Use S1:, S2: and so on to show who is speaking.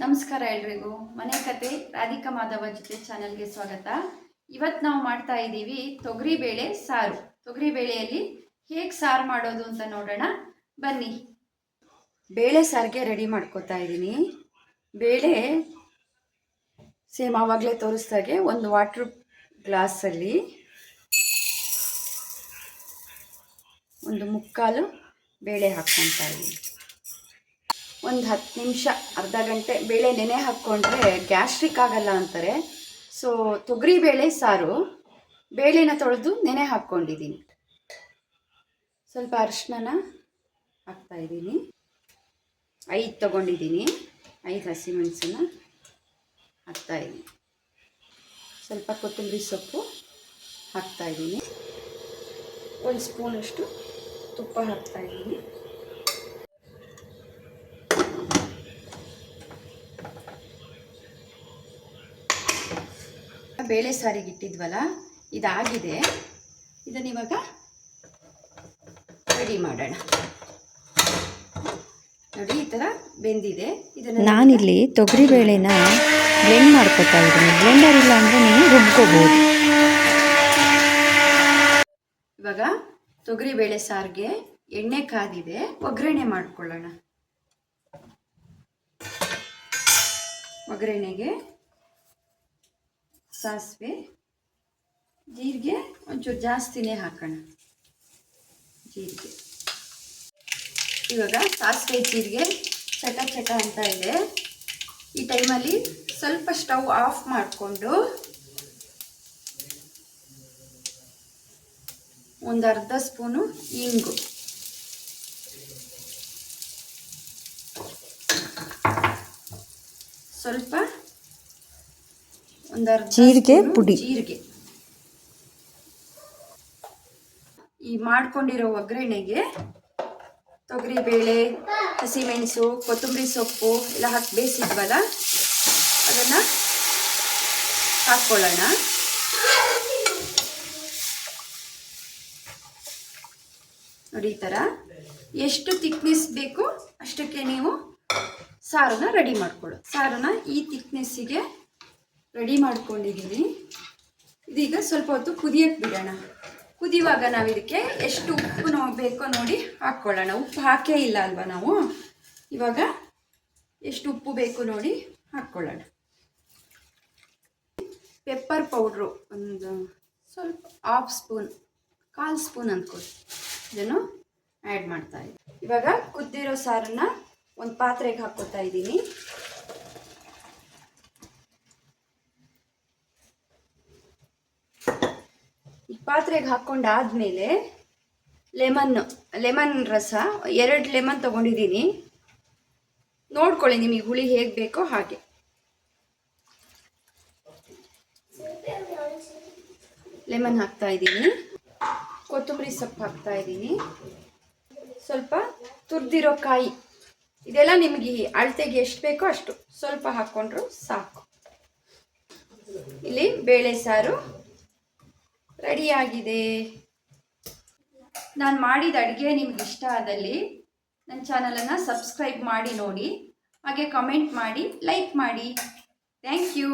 S1: ನಮಸ್ಕಾರ ಎಲ್ರಿಗೂ. ಮನೆ ಕತೆ ರಾಧಿಕಾ ಮಾಧವ ಜೊತೆ ಚಾನಲ್ಗೆ ಸ್ವಾಗತ. ಇವತ್ತು ನಾವು ಮಾಡ್ತಾ ಇದ್ದೀವಿ ತೊಗರಿಬೇಳೆ ಸಾರು. ತೊಗರಿ ಬೇಳೆಯಲ್ಲಿ ಹೇಗೆ ಸಾರು ಮಾಡೋದು ಅಂತ ನೋಡೋಣ. ಬನ್ನಿ. ಬೇಳೆ ಸಾರಿಗೆ ರೆಡಿ ಮಾಡ್ಕೋತಾ ಇದ್ದೀನಿ. ಬೇಳೆ ಸೇಮ್ ಆವಾಗಲೇ ತೋರಿಸ್ದಾಗೆ ಒಂದು ವಾಟ್ರ್ ಗ್ಲಾಸಲ್ಲಿ ಒಂದು ಮುಕ್ಕಾಲು ಬೇಳೆ ಹಾಕ್ಕೊತಾ ಇದ್ದೀನಿ. ಒಂದು ಹತ್ತು ನಿಮಿಷ, ಅರ್ಧ ಗಂಟೆ ಬೇಳೆ ನೆನೆ ಹಾಕ್ಕೊಂಡ್ರೆ ಗ್ಯಾಸ್ಟ್ರಿಕ್ ಆಗಲ್ಲ ಅಂತಾರೆ. ಸೊ ತೊಗರಿ ಬೇಳೆ ಸಾರು, ಬೇಳೆನ ತೊಳೆದು ನೆನೆ ಹಾಕ್ಕೊಂಡಿದ್ದೀನಿ. ಸ್ವಲ್ಪ ಅರಿಶಿನ ಹಾಕ್ತಾ ಇದ್ದೀನಿ. ಐದು ತೊಗೊಂಡಿದ್ದೀನಿ. ಐದು ಹಸಿಮೆಣಸನ್ನ ಹಾಕ್ತಾ ಇದ್ದೀನಿ. ಸ್ವಲ್ಪ ಕೊತ್ತಂಬರಿ ಸೊಪ್ಪು ಹಾಕ್ತಾ ಇದ್ದೀನಿ. ಒಂದು ಸ್ಪೂನಷ್ಟು ತುಪ್ಪ ಹಾಕ್ತಾ ಬೇಳೆ ಸಾರಿಗೆ ಇಟ್ಟಿದ್ವಲ್ಲ ಇದಾಗಿದೆ. ಇದನ್ನು ಇವಾಗ ರೆಡಿ ಮಾಡೋಣ. ನೋಡಿ ಈ ಥರ ಬೆಂದಿದೆ. ಇದನ್ನು
S2: ನಾನಿಲ್ಲಿ ತೊಗರಿಬೇಳೆನ ಬ್ಲೆಂಡ್ ಮಾಡ್ಕೊತಾ ಇದ್ದೀನಿ. ಬ್ಲೆಂಡರ್ ಇಲ್ಲ ಅಂದರೆ ನೀವು ರುಬ್ಕೋಬೋದು.
S1: ಇವಾಗ ತೊಗರಿಬೇಳೆ ಸಾರಿಗೆ ಎಣ್ಣೆ ಕಾದಿದೆ. ಒಗ್ಗರಣೆ ಮಾಡ್ಕೊಳ್ಳೋಣ. ಒಗ್ಗರಣೆಗೆ ಸಾಸಿವೆ, ಜೀರಿಗೆ, ಒಂಚೂರು ಜಾಸ್ತಿನೇ ಹಾಕೋಣ. ಜೀರಿಗೆ. ಇವಾಗ ಸಾಸಿವೆ, ಜೀರಿಗೆ ಚಟ ಚಟ ಅಂತ ಇದೆ. ಈ ಟೈಮಲ್ಲಿ ಸ್ವಲ್ಪ ಸ್ಟವ್ ಆಫ್ ಮಾಡಿಕೊಂಡು ಒಂದು ಅರ್ಧ ಸ್ಪೂನು ಇಂಗು. ಸ್ವಲ್ಪ ಒಂದು ಅರ್ಧ
S2: ಜೀರಿಗೆ ಪುಡಿ.
S1: ಜೀರಿಗೆ. ಈ ಮಾಡ್ಕೊಂಡಿರೋ ಒಗ್ಗರಣೆಗೆ ತೊಗರಿಬೇಳೆ ಹಸಿಮೆಣಸು ಕೊತ್ತಂಬರಿ ಸೊಪ್ಪು ಎಲ್ಲ ಹಾಕಿ ಬೇಯಿಸಿದ್ವಲ್ಲ ಅದನ್ನು ಹಾಕ್ಕೊಳ್ಳೋಣ ನೋಡಿ ಈ ಥರ ಎಷ್ಟು ತಿಕ್ನೆಸ್ ಬೇಕು ಅಷ್ಟಕ್ಕೆ ನೀವು ಸಾರನ್ನ ರೆಡಿ ಮಾಡ್ಕೊಳ್ಳೋ. ಸಾರನ್ನ ಈ ತಿಕ್ನೆಸ್ಸಿಗೆ ರೆಡಿ ಮಾಡ್ಕೊಂಡಿದ್ದೀನಿ ಇದೀಗ ಸ್ವಲ್ಪ ಹೊತ್ತು ಕುದಿಯಕ್ಕೆ ಬಿಡೋಣ. ಕುದಿಯುವಾಗ ನಾವು ಇದಕ್ಕೆ ಎಷ್ಟು ಉಪ್ಪು ನಾವು ಬೇಕೋ ನೋಡಿ ಹಾಕ್ಕೊಳ್ಳೋಣ. ಉಪ್ಪು ಹಾಕೇ ಇಲ್ಲ ಅಲ್ವಾ ನಾವು? ಇವಾಗ ಎಷ್ಟು ಉಪ್ಪು ಬೇಕು ನೋಡಿ ಹಾಕ್ಕೊಳ್ಳೋಣ. ಪೆಪ್ಪರ್ ಪೌಡ್ರು ಒಂದು ಸ್ವಲ್ಪ ಹಾಫ್ ಸ್ಪೂನ್, ಕಾಲು ಸ್ಪೂನ್ ಅಂದ್ಕೊಳ್ಳಿ ಇದನ್ನು ಆ್ಯಡ್ ಮಾಡ್ತಾ ಇದ್ದೀನಿ. ಇವಾಗ ಕುದ್ದಿರೋ ಸಾರನ್ನ ಒಂದು ಪಾತ್ರೆಗೆ ಹಾಕ್ಕೋತಾ ಇದ್ದೀನಿ. ಪಾತ್ರೆಗೆ ಹಾಕ್ಕೊಂಡಾದ್ಮೇಲೆ ಲೆಮನ್ ಲೆಮನ್ ರಸ, ಎರಡು ಲೆಮನ್ ತೊಗೊಂಡಿದ್ದೀನಿ. ನೋಡ್ಕೊಳ್ಳಿ ನಿಮಗೆ ಹುಳಿ ಹೇಗೆ ಬೇಕೋ ಹಾಗೆ. ಲೆಮನ್ ಹಾಕ್ತಾ ಇದ್ದೀನಿ. ಕೊತ್ತಂಬರಿ ಸೊಪ್ಪು ಹಾಕ್ತಾ ಇದ್ದೀನಿ. ಸ್ವಲ್ಪ ತುರಿದಿರೋ ಕಾಯಿ, ಇದೆಲ್ಲ ನಿಮಗೆ ಅಳತೆಗೆ ಎಷ್ಟು ಬೇಕೋ ಅಷ್ಟು ಸ್ವಲ್ಪ ಹಾಕ್ಕೊಂಡ್ರು ಸಾಕು. ಇಲ್ಲಿ ಬೇಳೆ ಸಾರು ರೆಡಿಯಾಗಿದೆ. ನಾನು ಮಾಡಿದ ಅಡುಗೆ ನಿಮ್ಗೆ ಇಷ್ಟ ಆದಲ್ಲಿ ನನ್ನ ಚಾನಲನ್ನು ಸಬ್ಸ್ಕ್ರೈಬ್ ಮಾಡಿ ನೋಡಿ. ಹಾಗೆ ಕಮೆಂಟ್ ಮಾಡಿ ಲೈಕ್ ಮಾಡಿ. Thank you